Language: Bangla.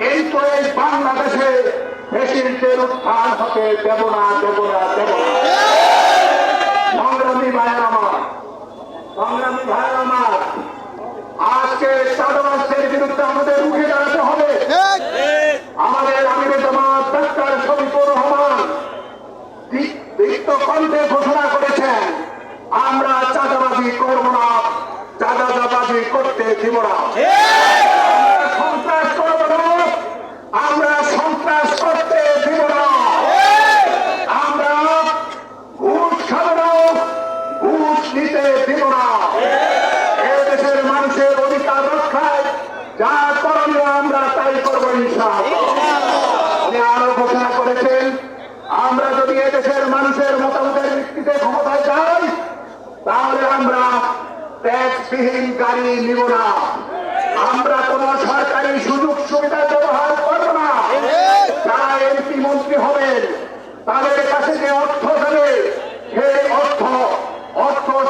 কিন্তু এই বাংলাদেশে ফেসিলিটির উত্থান হতে দেব না দেব না, দেব সংগ্রামী ভাইয়ের আমার, সংগ্রামী ভাইয়ের আমার, আজকে চাঁদাবাসের বিরুদ্ধে আমাদের উঠে দাঁড়াতে হবে। আমাদের আমির জামাত ডাক্তার শফিকুর রহমান কণ্ঠে ঘোষণা করেছেন, আমরা চাঁদাবাজি করব না, চাঁদাবাজি করতে দিব না। ঘুষ দিব না। এদেশের মানুষের অধিকার রক্ষায় যা করণীয় আমরা তাই করব উনি আরও ঘোষণা করেছেন, আমরা যদি এদেশের মানুষের মতামতের ভিত্তিতে ক্ষমতায় যাই, তাহলে আমরা ট্যাক্সবিহীন গাড়ি নিব না। আমরা কোন সরকারি